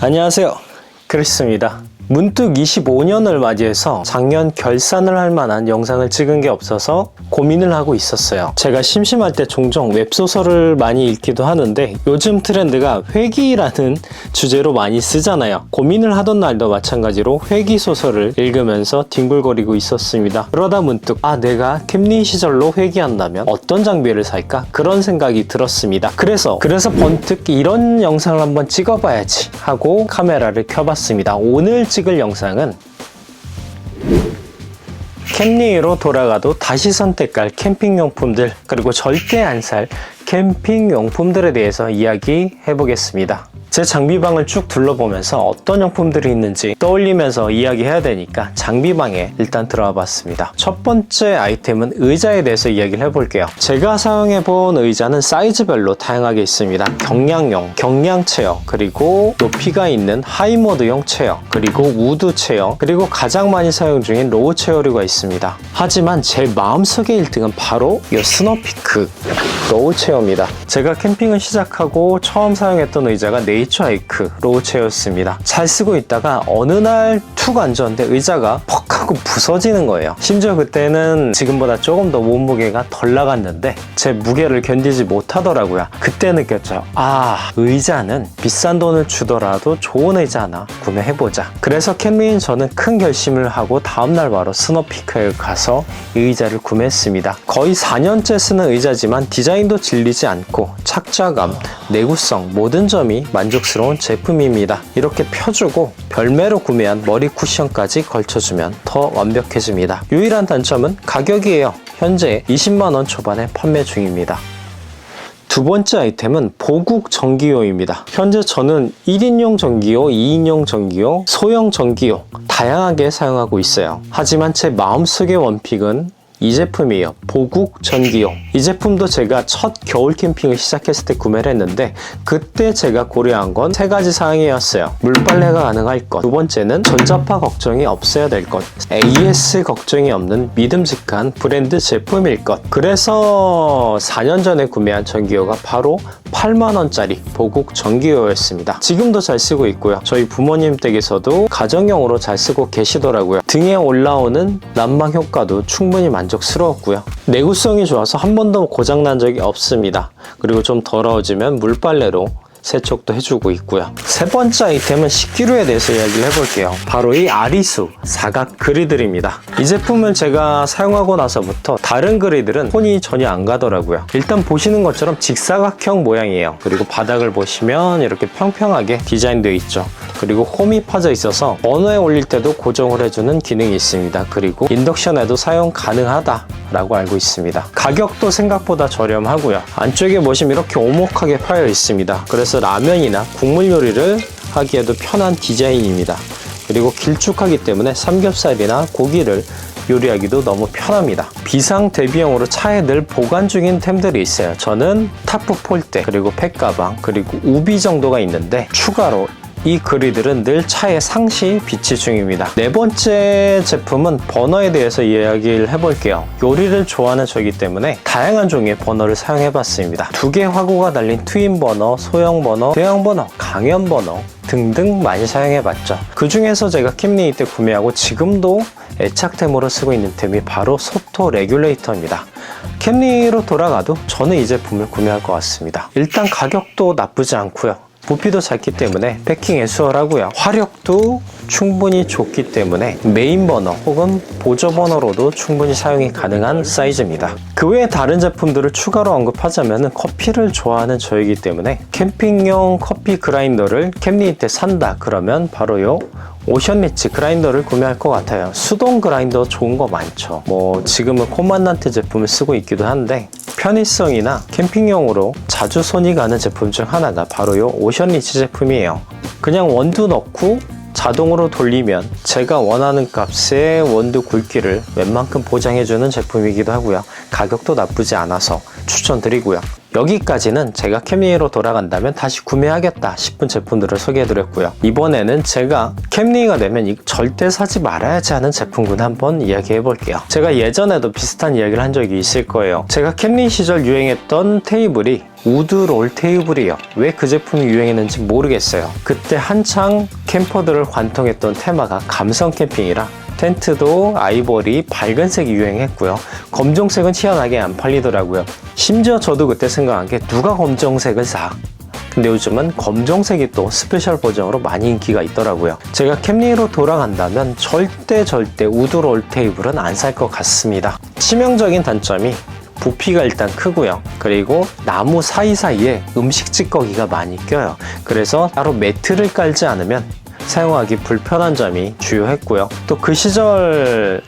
안녕하세요. 크리스입니다. 문득 25년을 맞이해서 작년 결산을 할 만한 영상을 찍은 게 없어서 고민을 하고 있었어요. 제가 심심할 때 종종 웹소설을 많이 읽기도 하는데 요즘 트렌드가 회기라는 주제로 많이 쓰잖아요. 고민을 하던 날도 마찬가지로 회기 소설을 읽으면서 뒹굴거리고 있었습니다. 그러다 문득 아 내가 캠리 시절로 회기한다면 어떤 장비를 살까 그런 생각이 들었습니다. 그래서 그래서 번뜩 이런 영상을 한번 찍어봐야지 하고 카메라를 켜봤습니다. 오늘 찍을 영상은 캠리로 돌아가도 다시 선택할 캠핑용품들 그리고 절대 안 살 캠핑용품들에 대해서 이야기해 보겠습니다. 제 장비방을 쭉 둘러보면서 어떤 용품들이 있는지 떠올리면서 이야기해야 되니까 장비방에 일단 들어와 봤습니다. 첫 번째 아이템은 의자에 대해서 이야기를 해볼게요. 제가 사용해 본 의자는 사이즈별로 다양하게 있습니다. 경량용, 경량 체어, 그리고 높이가 있는 하이모드용 체어, 그리고 우드 체어, 그리고 가장 많이 사용 중인 로우 체어류가 있습니다. 하지만 제 마음속의 1등은 바로 이 스노피크 로우 체어입니다. 제가 캠핑을 시작하고 처음 사용했던 의자가 네이처 하이크 로우 체어였습니다. 잘 쓰고 있다가 어느 날 툭 앉았는데 의자가 퍽 하고 부서지는 거예요. 심지어 그때는 지금보다 조금 더 몸무게가 덜 나갔는데 제 무게를 견디지 못하더라고요. 그때 느꼈죠. 아, 의자는 비싼 돈을 주더라도 좋은 의자 하나 구매해보자. 그래서 캠리인 저는 큰 결심을 하고 다음날 바로 스노피크에 가서 이 의자를 구매했습니다. 거의 4년째 쓰는 의자지만 디자인 도 질리지 않고 착좌감, 내구성 모든 점이 만족스러운 제품입니다. 이렇게 펴주고 별매로 구매한 머리 쿠션까지 걸쳐주면 더 완벽해집니다. 유일한 단점은 가격이에요. 현재 20만원 초반에 판매 중입니다. 두 번째 아이템은 보국 전기요입니다. 현재 저는 1인용 전기요, 2인용 전기요, 소형 전기요 다양하게 사용하고 있어요. 하지만 제 마음속의 원픽은 이 제품이에요. 보국 전기요. 이 제품도 제가 첫 겨울 캠핑을 시작했을 때 구매를 했는데 그때 제가 고려한 건 세 가지 사항이었어요. 물빨래가 가능할 것. 두 번째는 전자파 걱정이 없어야 될 것. AS 걱정이 없는 믿음직한 브랜드 제품일 것. 그래서 4년 전에 구매한 전기요가 바로 8만원짜리 보국 전기요였습니다. 지금도 잘 쓰고 있고요. 저희 부모님 댁에서도 가정용으로 잘 쓰고 계시더라고요. 등에 올라오는 난방 효과도 충분히 만족스러웠고요. 내구성이 좋아서 한 번도 고장난 적이 없습니다. 그리고 좀 더러워지면 물빨래로 세척도 해주고 있고요. 세 번째 아이템은 식기류에 대해서 이야기를 해볼게요. 바로 이 아리수 사각 그리들입니다. 이 제품을 제가 사용하고 나서부터 다른 그리들은 손이 전혀 안 가더라고요. 일단 보시는 것처럼 직사각형 모양이에요. 그리고 바닥을 보시면 이렇게 평평하게 디자인되어 있죠. 그리고 홈이 파져 있어서 버너에 올릴 때도 고정을 해주는 기능이 있습니다. 그리고 인덕션에도 사용 가능하다 라고 알고 있습니다. 가격도 생각보다 저렴하고요. 안쪽에 보시면 이렇게 오목하게 파여 있습니다. 그래서 라면이나 국물 요리를 하기에도 편한 디자인입니다. 그리고 길쭉하기 때문에 삼겹살이나 고기를 요리하기도 너무 편합니다. 비상 대비용으로 차에 늘 보관 중인 템들이 있어요. 저는 타프 폴대, 그리고 팩 가방, 그리고 우비 정도가 있는데 추가로 이 그리들은 늘 차에 상시 비치 중입니다. 네 번째 제품은 버너에 대해서 이야기를 해볼게요. 요리를 좋아하는 저이기 때문에 다양한 종류의 버너를 사용해봤습니다. 두개 화구가 달린 트윈 버너, 소형 버너, 대형 버너, 강연 버너 등등 많이 사용해봤죠. 그 중에서 제가 캠리 때 구매하고 지금도 애착템으로 쓰고 있는 템이 바로 소토 레귤레이터입니다. 캠리로 돌아가도 저는 이 제품을 구매할 것 같습니다. 일단 가격도 나쁘지 않고요. 부피도 작기 때문에 패킹에 수월하고요. 화력도 충분히 좋기 때문에 메인 버너 혹은 보조 버너로도 충분히 사용이 가능한 사이즈입니다. 그 외에 다른 제품들을 추가로 언급하자면 커피를 좋아하는 저이기 때문에 캠핑용 커피 그라인더를 캠리 때 산다 그러면 바로 요 오션리치 그라인더를 구매할 것 같아요. 수동 그라인더 좋은 거 많죠. 뭐 지금은 코만단트 제품을 쓰고 있기도 한데 편의성이나 캠핑용으로 자주 손이 가는 제품 중 하나가 바로 이 오션리치 제품이에요. 그냥 원두 넣고 자동으로 돌리면 제가 원하는 값의 원두 굵기를 웬만큼 보장해주는 제품이기도 하고요. 가격도 나쁘지 않아서 추천드리고요. 여기까지는 제가 캠리로 돌아간다면 다시 구매하겠다 싶은 제품들을 소개해드렸고요. 이번에는 제가 캠리가 되면 이- 절대 사지 말아야지 하는 제품군 한번 이야기해볼게요. 제가 예전에도 비슷한 이야기를 한 적이 있을 거예요. 제가 캠리 시절 유행했던 테이블이 우드 롤 테이블이요. 왜 그 제품이 유행했는지 모르겠어요. 그때 한창 캠퍼들을 관통했던 테마가 감성 캠핑이라 텐트도 아이보리 밝은색이 유행했고요. 검정색은 희한하게 안 팔리더라고요. 심지어 저도 그때 생각한 게 누가 검정색을 사? 근데 요즘은 검정색이 또 스페셜 버전으로 많이 인기가 있더라고요. 제가 캠리로 돌아간다면 절대 절대 우드 롤 테이블은 안 살 것 같습니다. 치명적인 단점이 부피가 일단 크고요. 그리고 나무 사이사이에 음식 찌꺼기가 많이 껴요. 그래서 따로 매트를 깔지 않으면 사용하기 불편한 점이 주요했고요. 또 그 시절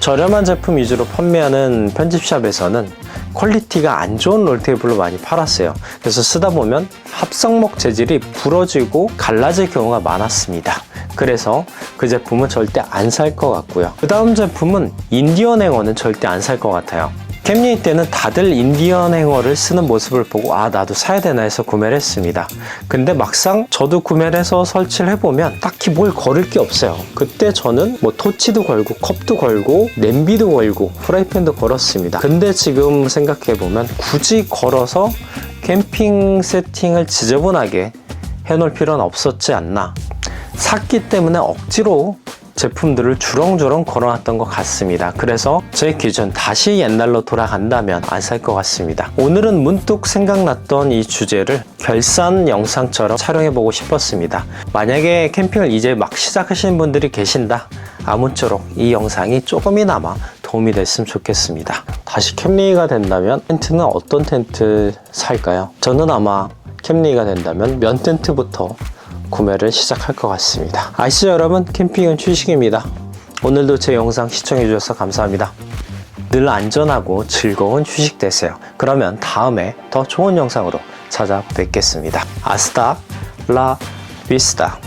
저렴한 제품 위주로 판매하는 편집샵에서는 퀄리티가 안 좋은 롤테이블로 많이 팔았어요. 그래서 쓰다 보면 합성목 재질이 부러지고 갈라질 경우가 많았습니다. 그래서 그 제품은 절대 안 살 것 같고요. 그 다음 제품은 인디언 행어는 절대 안 살 것 같아요. 캠리 때는 다들 인디언 행어를 쓰는 모습을 보고 아 나도 사야 되나 해서 구매를 했습니다. 근데 막상 저도 구매를 해서 설치를 해보면 딱히 뭘 걸을 게 없어요. 그때 저는 뭐 토치도 걸고 컵도 걸고 냄비도 걸고 프라이팬도 걸었습니다. 근데 지금 생각해보면 굳이 걸어서 캠핑 세팅을 지저분하게 해놓을 필요는 없었지 않나. 샀기 때문에 억지로 제품들을 주렁주렁 걸어놨던 것 같습니다. 그래서 제 기준 다시 옛날로 돌아간다면 안 살 것 같습니다. 오늘은 문득 생각났던 이 주제를 결산 영상처럼 촬영해보고 싶었습니다. 만약에 캠핑을 이제 막 시작하시는 분들이 계신다. 아무쪼록 이 영상이 조금이나마 도움이 됐으면 좋겠습니다. 다시 캠리가 된다면 텐트는 어떤 텐트 살까요? 저는 아마 캠리가 된다면 면 텐트부터 구매를 시작할 것 같습니다. 아시죠 여러분? 캠핑은 휴식입니다. 오늘도 제 영상 시청해 주셔서 감사합니다. 늘 안전하고 즐거운 휴식 되세요. 그러면 다음에 더 좋은 영상으로 찾아뵙겠습니다. 아스타 라 비스타